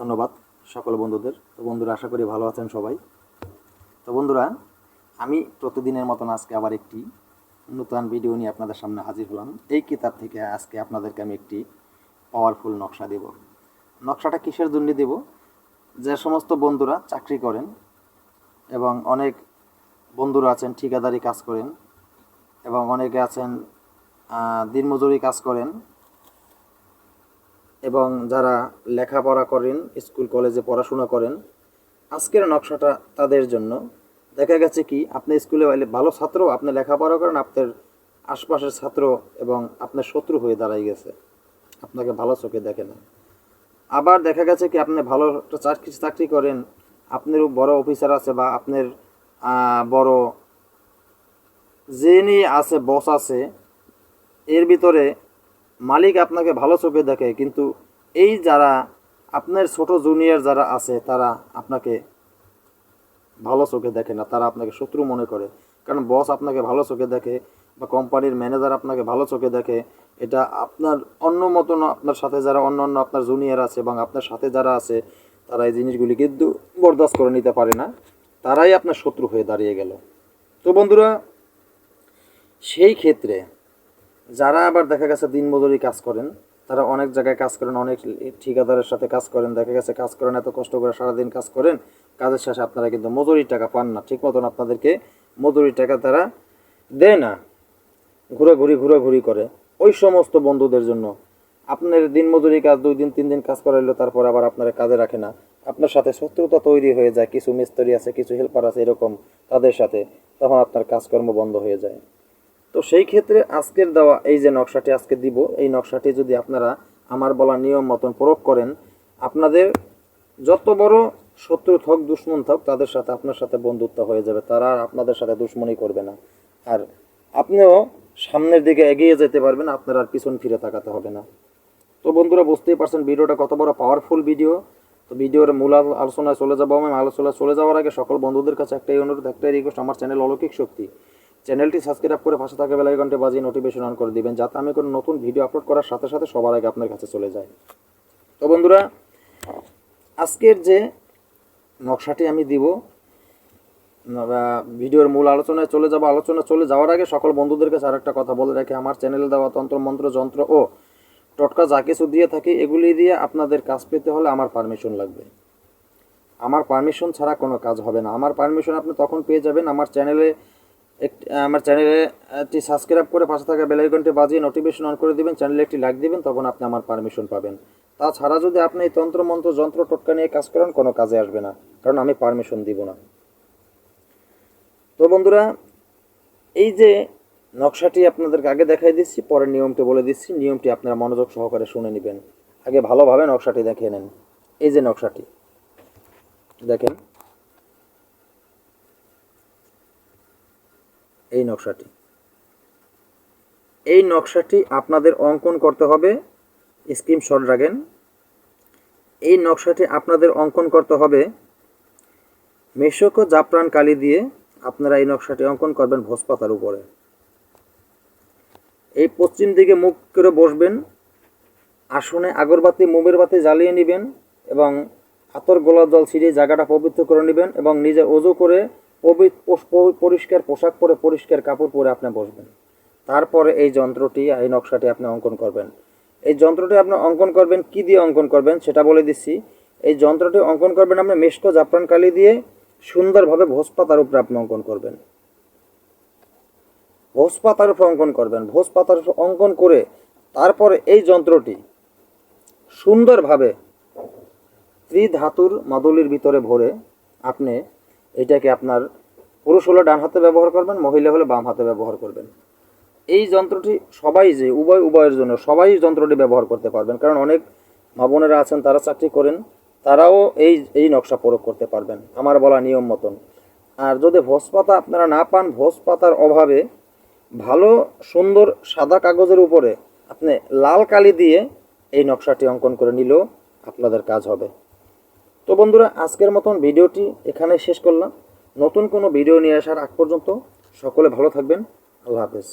ধন্যবাদ সকল বন্ধুদের। তো বন্ধুরা, আশা করি ভালো আছেন সবাই। তো বন্ধুরা, আমি প্রতিদিনের মতন আজকে আবার একটি নতুন ভিডিও নিয়ে আপনাদের সামনে হাজির হলাম। এই কিতাব থেকে আজকে আপনাদেরকে আমি একটি পাওয়ারফুল নকশা দেব। নকশাটা কিসের জন্য দেব? যে সমস্ত বন্ধুরা চাকরি করেন এবং অনেক বন্ধুরা আছেন, ঠিকাদারি কাজ করেন এবং অনেকে আছেন দিনমজুরি কাজ করেন এবং যারা লেখাপড়া করেন, স্কুল, কলেজে পড়াশোনা করেন, আজকের নকশাটা তাদের জন্য। দেখা গেছে কি, আপনি স্কুলে ভালো ছাত্র, আপনি লেখাপড়া করেন, আপনার আশপাশের ছাত্র এবং আপনার শত্রু হয়ে দাঁড়াই গেছে। আপনাকে ভালো চোখে দেখে না। আবার দেখা গেছে কি, আপনি ভালো একটা চাকরি চাকরি করেন আপনারও বড় অফিসার আছে বা আপনার বড় যিনি আছে, বস আছে, এর ভিতরে মালিক আপনাকে ভালো চোখে দেখে, কিন্তু এই যারা আপনার ছোট জুনিয়র যারা আছে, তারা আপনাকে ভালো চোখে দেখে না, তারা আপনাকে শত্রু মনে করে। কারণ বস আপনাকে ভালো চোখে দেখে বা কোম্পানির ম্যানেজার আপনাকে ভালো চোখে দেখে, এটা আপনার অন্য মতন আপনার সাথে যারা অন্য অন্য আপনার জুনিয়র আছে এবং আপনার সাথে যারা আছে, তারা এই জিনিসগুলি কিন্তু বরদাস্ত করে নিতে পারে না। তারাই আপনার শত্রু হয়ে দাঁড়িয়ে গেল। তো বন্ধুরা, সেই ক্ষেত্রে যারা আবার দেখা গেছে দিনমজুরি কাজ করেন তারা অনেক জায়গায় কাজ করেন, অনেক ঠিকাদারের সাথে কাজ করেন, দেখা গেছে কাজ করেন, এত কষ্ট করে সারাদিন কাজ করেন, কাজের শেষে আপনারা কিন্তু মজুরির টাকা পান না। ঠিক মতন আপনাদেরকে মজুরির টাকা তারা দেয় না। ঘুরাঘুরি ঘুরাঘুরি করে। ওই সমস্ত বন্ধুদের জন্য। আপনার দিনমজুরি কাজ, দুই দিন, তিন দিন কাজ করাইলো, তারপর আবার আপনারা কাজে রাখে না। আপনার সাথে শত্রুতা তৈরি হয়ে যায়, কিছু মিস্ত্রি আছে, কিছু হেল্পার আছে, এরকম তাদের সাথে। তখন আপনার কাজকর্ম বন্ধ হয়ে যায়। তো সেই ক্ষেত্রে আজকের দেওয়া এই যে নকশাটি আজকে দিব, এই নকশাটি যদি আপনারা আমার বলা নিয়ম মতন প্রয়োগ করেন, আপনাদের যত বড় শত্রু থাক দুশ্মন থাক, তাদের সাথে আপনার সাথে বন্ধুত্ব হয়ে যাবে। তারা আর আপনাদের সাথে দুশ্মনী করবে না। আর আপনিও সামনের দিকে এগিয়ে যেতে পারবেন, আপনার আর পিছন ফিরে তাকাতে হবে না। তো বন্ধুরা, বুঝতেই পারছেন ভিডিওটা কত বড় পাওয়ারফুল ভিডিও তো ভিডিওর মূল আলোচনায় চলে যাব আমি। আলোচনায় চলে যাওয়ার আগে সকল বন্ধুদের কাছে একটাই অনুরোধ, একটাই রিকোয়েস্ট আমার চ্যানেল অলৌকিক শক্তি। চ্যানেলটি সাবস্ক্রাইব করে পাশে থাকা বেল আইকনটি বাজিয়ে নোটিফিকেশন অন করে দিবেন যাতে আমি কোনো নতুন ভিডিও আপলোড করার সাথে সাথে সবার আগে আপনার কাছে চলে যায়। তো বন্ধুরা, আজকের যে নকশাটি আমি দিব ভিডিওর মূল আলোচনায় চলে যাব। আলোচনা চলে যাওয়ার আগে সকল বন্ধুদের কাছে আরেকটা কথা বলে রাখি। আমার চ্যানেলে দেওয়া তন্ত্র, মন্ত্র, যন্ত্র ও টটকা যা কিছু দিয়ে থাকি, এগুলি দিয়ে আপনাদের কাজ পেতে হলে আমার পারমিশন লাগবে। আমার পারমিশন ছাড়া কোনো কাজ হবে না। আমার পারমিশন আপনি তখন পেয়ে যাবেন। আমার চ্যানেলে একটি, আমার চ্যানেলে একটি সাবস্ক্রাইব করে পাশে থাকা বেল আইকনটি বাজিয়ে নোটিফিকেশন অন করে দিবেন চ্যানেলে একটি লাইক দিবেন, তখন আপনি আমার পারমিশন পাবেন। তাছাড়া যদি আপনি এই তন্ত্র, মন্ত্র, যন্ত্র, টোটকা নিয়ে কাজ করেন, কোনো কাজে আসবে না, কারণ আমি পারমিশন দিব না। তো বন্ধুরা, এই যে নকশাটি আপনাদেরকে আগে দেখাই দিচ্ছি, পরের নিয়মটি বলে দিচ্ছি, নিয়মটি আপনারা মনোযোগ সহকারে শুনে নেবেন। আগে ভালোভাবে নকশাটি দেখে নেন। এই যে নকশাটি, দেখেন। এই নকশাটি। এই নকশাটি আপনাদের অঙ্কন করতে হবে স্ক্রিনশট রাখেন। এই নকশাটি আপনাদের অঙ্কন করতে হবে, মেশক জাফরান কালি দিয়ে আপনারা এই নকশাটি অঙ্কন করবেন ভোজপাতার উপরে। এই পশ্চিম দিকে মুখ করে বসবেন, আসনে আগরবাতি, মোমের বাতি জ্বালিয়ে নেবেন এবং হাতর গোলাপ জল ছিটিয়ে জায়গাটা পবিত্র করে নেবেন এবং নিজে অজু করে পরিষ্কার পোশাক পরে পরিষ্কার কাপড় পরে আপনি বসবেন। তারপরে এই যন্ত্রটি, এই নকশাটি আপনি অঙ্কন করবেন। এই যন্ত্রটি আপনি অঙ্কন করবেন, কি দিয়ে অঙ্কন করবেন সেটা বলে দিচ্ছি। এই যন্ত্রটি অঙ্কন করবেন আপনি মেশকো জাফরান কালি দিয়ে সুন্দরভাবে ভোজ পাতার উপরে আপনি অঙ্কন করবেন। ভোজ পাতার উপর অঙ্কন করবেন। ভোজ পাতার উপর অঙ্কন করে তারপরে এই যন্ত্রটি সুন্দরভাবে ত্রিধাতুর মাদুলির ভিতরে ভরে আপনি এটাকে আপনার পুরুষ হলে ডান হাতে ব্যবহার করবেন, মহিলা হলে বাম হাতে ব্যবহার করবেন। এই যন্ত্রটি সবাই যে, উভয় উভয়ের জন্য সবাই যন্ত্রটি ব্যবহার করতে পারবেন। কারণ অনেক মা বোনেরা আছেন, তারা চাকরি করেন, তারাও এই এই নকশা প্রয়োগ করতে পারবেন, আমার বলা নিয়ম মতন। আর যদি ভোজ পাতা আপনারা না পান, ভোজ পাতার অভাবে ভালো, সুন্দর, সাদা কাগজের উপরে আপনি লাল কালি দিয়ে এই নকশাটি অঙ্কন করে নিলেও আপনাদের কাজ হবে। তো বন্ধুরা, আজকের মতন ভিডিওটি এখানে শেষ করলাম। নতুন কোনো ভিডিও নিয়ে আসার আগ পর্যন্ত সকলে ভালো থাকবেন। আল্লাহ হাফেজ।